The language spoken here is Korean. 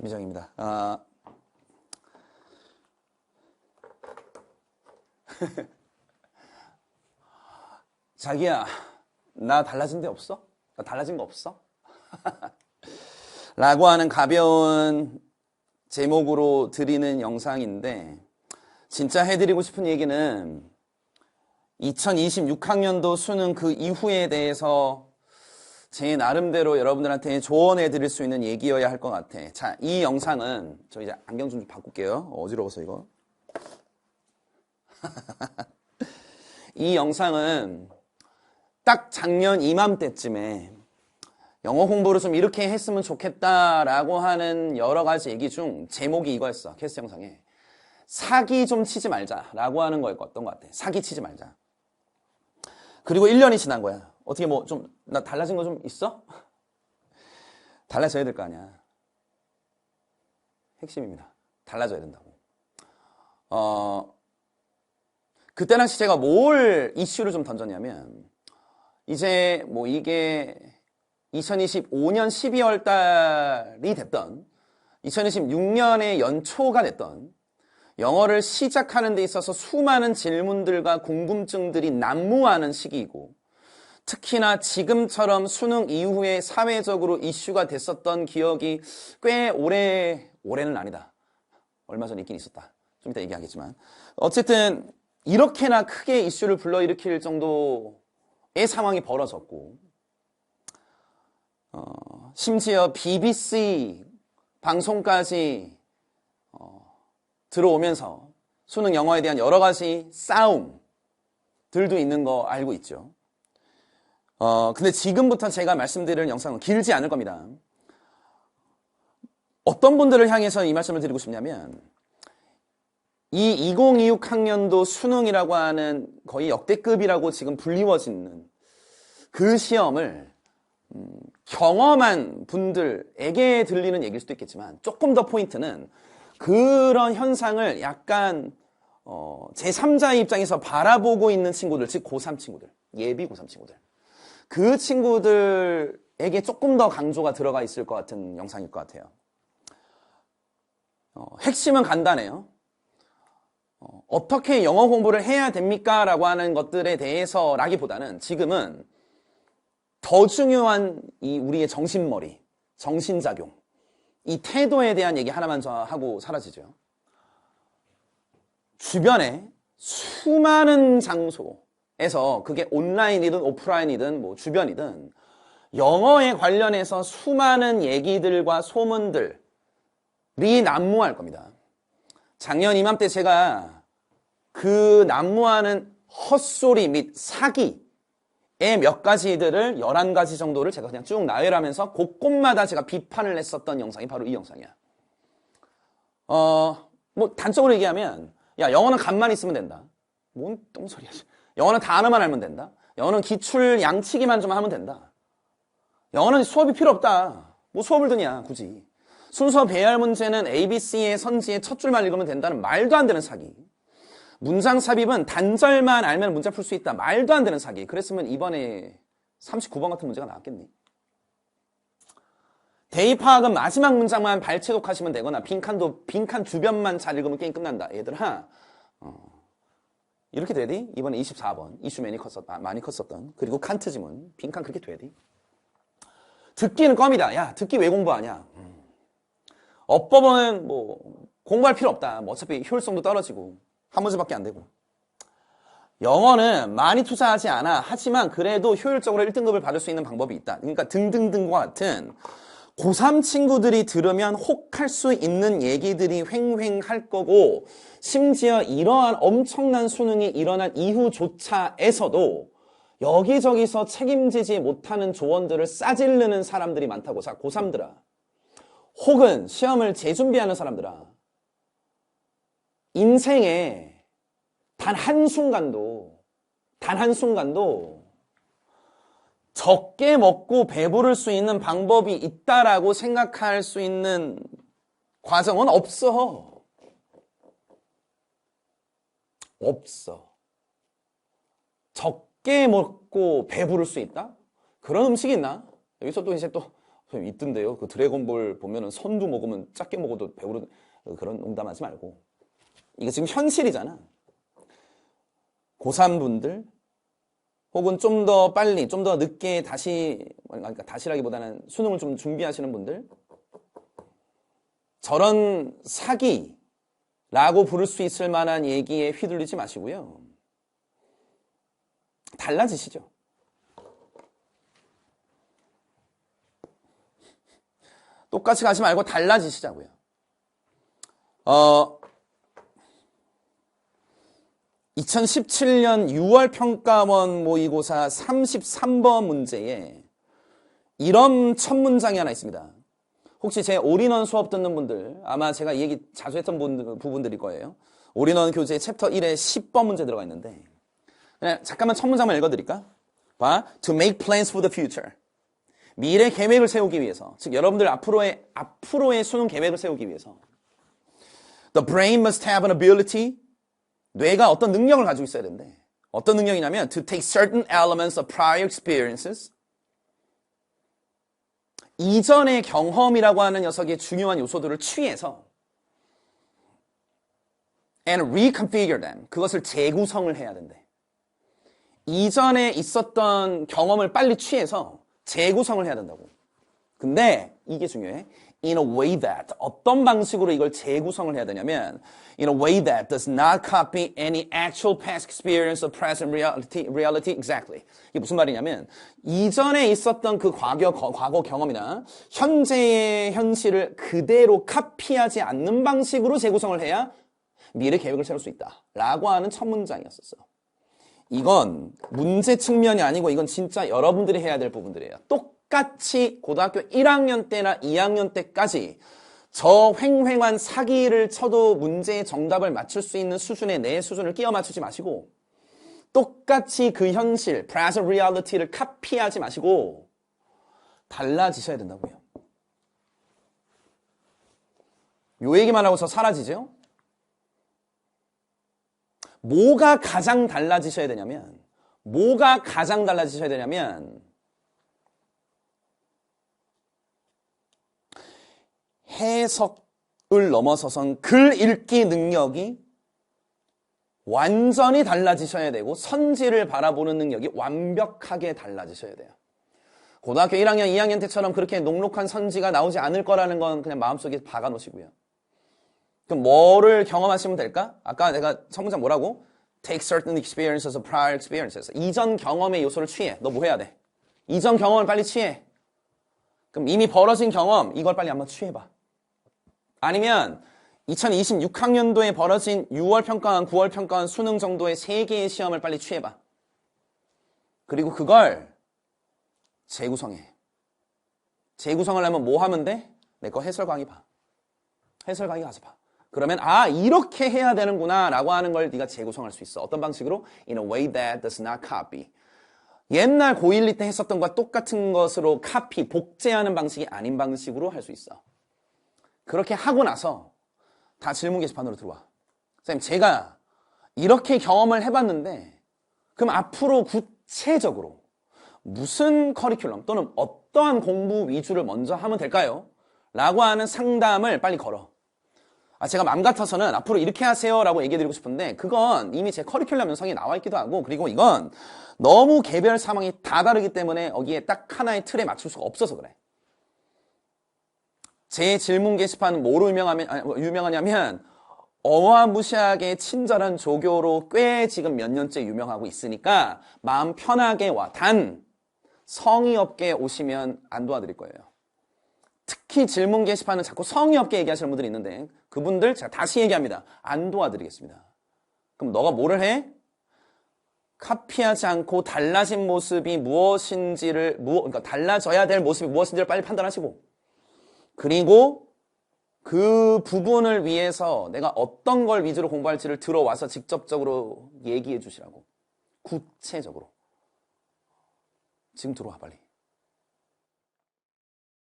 김희정입니다. 아, 자기야, 나 달라진 데 없어? 나 달라진 거 없어? 라고 하는 가벼운 제목으로 드리는 영상인데, 진짜 해드리고 싶은 얘기는 2026학년도 수능 그 이후에 대해서 제 나름대로 여러분들한테 조언해 드릴 수 있는 얘기여야 할 것 같아. 자, 이 영상은, 저 이제 안경 좀 바꿀게요. 어지러워서 이거. 이 영상은 딱 작년 이맘때쯤에 영어 공부를 좀 이렇게 했으면 좋겠다라고 하는 여러 가지 얘기 중 제목이 이거였어. 캐스 영상에. 사기 좀 치지 말자라고 하는 거였던 것 같아. 사기 치지 말자. 그리고 1년이 지난 거야. 어떻게 뭐 좀, 나 달라진 거 좀 있어? 달라져야 될 거 아니야. 핵심입니다. 달라져야 된다고. 어, 그때 당시 제가 뭘 이슈를 좀 던졌냐면, 이제 뭐 이게 2025년 12월 달이 됐던, 2026년의 연초가 됐던, 영어를 시작하는 데 있어서 수많은 질문들과 궁금증들이 난무하는 시기이고, 특히나 지금처럼 수능 이후에 사회적으로 이슈가 됐었던 기억이 꽤 오래, 올해는 아니다. 얼마 전에 있긴 있었다. 좀 이따 얘기하겠지만. 어쨌든, 이렇게나 크게 이슈를 불러일으킬 정도의 상황이 벌어졌고, 어, 심지어 BBC 방송까지 어, 들어오면서 수능 영어에 대한 여러 가지 싸움들도 있는 거 알고 있죠. 어, 근데 지금부터 제가 말씀드리는 영상은 길지 않을 겁니다. 어떤 분들을 향해서 이 말씀을 드리고 싶냐면, 이 2026 학년도 수능이라고 하는 거의 역대급이라고 지금 불리워지는 그 시험을 음, 경험한 분들에게 들리는 얘기일 수도 있겠지만 조금 더 포인트는 그런 현상을 약간 어, 제3자의 입장에서 바라보고 있는 친구들, 즉 고3 친구들, 예비 고3 친구들 그 친구들에게 조금 더 강조가 들어가 있을 것 같은 영상일 것 같아요. 어, 핵심은 간단해요. 어, 떻게 영어 공부를 해야 됩니까? 라고 하는 것들에 대해서라기보다는 지금은 더 중요한 이 우리의 정신머리, 정신작용, 이 태도에 대한 얘기 하나만 저 하고 사라지죠. 주변에 수많은 장소 에서 그게 온라인이든 오프라인이든 뭐 주변이든 영어에 관련해서 수많은 얘기들과 소문들이 난무할 겁니다. 작년 이맘때 제가 그 난무하는 헛소리 및 사기의 몇 가지들을 11가지 정도를 제가 그냥 쭉 나열하면서 곳곳마다 제가 비판을 했었던 영상이 바로 이 영상이야. 어, 뭐 단적으로 얘기하면 야, 영어는 간만 있으면 된다. 뭔 똥소리야. 영어는 단어만 알면 된다. 영어는 기출 양치기만 좀 하면 된다. 영어는 수업이 필요 없다. 뭐 수업을 드냐, 굳이. 순서 배열 문제는 ABC의 선지의 첫 줄만 읽으면 된다는 말도 안 되는 사기. 문장 삽입은 단절만 알면 문제 풀 수 있다. 말도 안 되는 사기. 그랬으면 이번에 39번 같은 문제가 나왔겠니? 대입 파악은 마지막 문장만 발췌독하시면 되거나 빈칸도 빈칸 주변만 잘 읽으면 게임 끝난다. 얘들아. 어. 이렇게 되디? 이번에 24번 이슈 많이 컸었, 아, 많이 컸었던 그리고 칸트 지문 빈칸 그렇게 되디? 듣기는 껌이다. 야 듣기 왜 공부하냐? 음. 어법은 뭐 공부할 필요 없다. 뭐 어차피 효율성도 떨어지고 한 문제밖에 안 되고. 영어는 많이 투자하지 않아. 하지만 그래도 효율적으로 1등급을 받을 수 있는 방법이 있다. 그러니까 등등등과 같은 고3 친구들이 들으면 혹할 수 있는 얘기들이 횡횡할 거고 심지어 이러한 엄청난 수능이 일어난 이후조차에서도 여기저기서 책임지지 못하는 조언들을 싸질르는 사람들이 많다고. 자, 고3들아. 혹은 시험을 재준비하는 사람들아. 인생에 단 한순간도, 단 한순간도 적게 먹고 배부를 수 있는 방법이 있다라고 생각할 수 있는 과정은 없어. 없어. 적게 먹고 배부를 수 있다? 그런 음식이 있나? 여기서 또 이제 또 있던데요. 그 드래곤볼 보면은 선두 먹으면 작게 먹어도 배우는 그런 농담하지 말고. 이게 지금 현실이잖아. 고3분들 혹은 좀 더 빨리, 좀 더 늦게 다시, 그러니까 다시라기보다는 수능을 좀 준비하시는 분들 저런 사기라고 부를 수 있을 만한 얘기에 휘둘리지 마시고요. 달라지시죠. 똑같이 가지 말고 달라지시자고요. 어, 2017년 6월 평가원 모의고사 33번 문제에 이런 첫 문장이 하나 있습니다. 혹시 제 올인원 수업 듣는 분들 아마 제가 이 얘기 자주 했던 분들, 부분들일 거예요. 올인원 교재 챕터 1에 10번 문제 들어가 있는데 그냥 잠깐만 첫 문장만 읽어드릴까? 봐. To make plans for the future. 미래 계획을 세우기 위해서 즉 여러분들 앞으로의 앞으로의 수능 계획을 세우기 위해서 The brain must have an ability 뇌가 어떤 능력을 가지고 있어야 된대. 어떤 능력이냐면 to take certain elements of prior experiences 이전의 경험이라고 하는 녀석의 중요한 요소들을 취해서 and reconfigure them. 그것을 재구성을 해야 된대. 이전에 있었던 경험을 빨리 취해서 재구성을 해야 된다고. 근데 이게 중요해. In a way that 어떤 방식으로 이걸 재구성을 해야 되냐면 in a way that does not copy any actual past experience of present reality, reality exactly. 이게 무슨 말이냐면 이전에 있었던 그 과거, 과거 경험이나 현재의 현실을 그대로 카피하지 않는 방식으로 재구성을 해야 미래 계획을 세울 수 있다. 라고 하는 첫 문장이었었어. 이건 문제 측면이 아니고 이건 진짜 여러분들이 해야 될 부분들이에요. 똑 같이 고등학교 1학년 때나 2학년 때까지 저 횡횡한 사기를 쳐도 문제의 정답을 맞출 수 있는 수준의 내 수준을 끼워 맞추지 마시고 똑같이 그 현실, present reality를 카피하지 마시고 달라지셔야 된다고요. 요 얘기만 하고서 사라지죠? 뭐가 가장 달라지셔야 되냐면, 뭐가 가장 달라지셔야 되냐면, 해석을 넘어서선 글 읽기 능력이 완전히 달라지셔야 되고, 선지를 바라보는 능력이 완벽하게 달라지셔야 돼요. 고등학교 1학년, 2학년 때처럼 그렇게 녹록한 선지가 나오지 않을 거라는 건 그냥 마음속에 박아 놓으시고요. 그럼 뭐를 경험하시면 될까? 아까 내가 성문장 뭐라고? Take certain experiences of prior experiences. 이전 경험의 요소를 취해. 너 뭐 해야 돼? 이전 경험을 빨리 취해. 그럼 이미 벌어진 경험, 이걸 빨리 한번 취해봐. 아니면 2026학년도에 벌어진 6월 평가원, 9월 평가원 수능 정도의 3개의 시험을 빨리 취해봐. 그리고 그걸 재구성해. 재구성을 하면 뭐 하면 돼? 내 거 해설 강의 봐. 해설 강의 가서 봐. 그러면 아 이렇게 해야 되는구나 라고 하는 걸 네가 재구성할 수 있어. 어떤 방식으로? In a way that does not copy. 옛날 고1, 2때 했었던 것과 똑같은 것으로 카피, 복제하는 방식이 아닌 방식으로 할 수 있어. 그렇게 하고 나서 다 질문 게시판으로 들어와. 선생님 제가 이렇게 경험을 해봤는데 그럼 앞으로 구체적으로 무슨 커리큘럼 또는 어떠한 공부 위주를 먼저 하면 될까요? 라고 하는 상담을 빨리 걸어. 아, 제가 맘 같아서는 앞으로 이렇게 하세요 라고 얘기해드리고 싶은데 그건 이미 제 커리큘럼 영상에 나와 있기도 하고 그리고 이건 너무 개별 상황이 다 다르기 때문에 여기에 딱 하나의 틀에 맞출 수가 없어서 그래. 제 질문 게시판은 뭐로 유명하면, 아니, 뭐 유명하냐면 어마무시하게 친절한 조교로 꽤 지금 몇 년째 유명하고 있으니까 마음 편하게 와. 단 성의 없게 오시면 안 도와드릴 거예요. 특히 질문 게시판은 자꾸 성의 없게 얘기하시는 분들이 있는데 그분들 제가 다시 얘기합니다. 안 도와드리겠습니다. 그럼 너가 뭐를 해? 카피하지 않고 달라진 모습이 무엇인지를 무엇 그러니까 달라져야 될 모습이 무엇인지를 빨리 판단하시고 그리고 그 부분을 위해서 내가 어떤 걸 위주로 공부할지를 들어와서 직접적으로 얘기해 주시라고. 구체적으로. 지금 들어와 빨리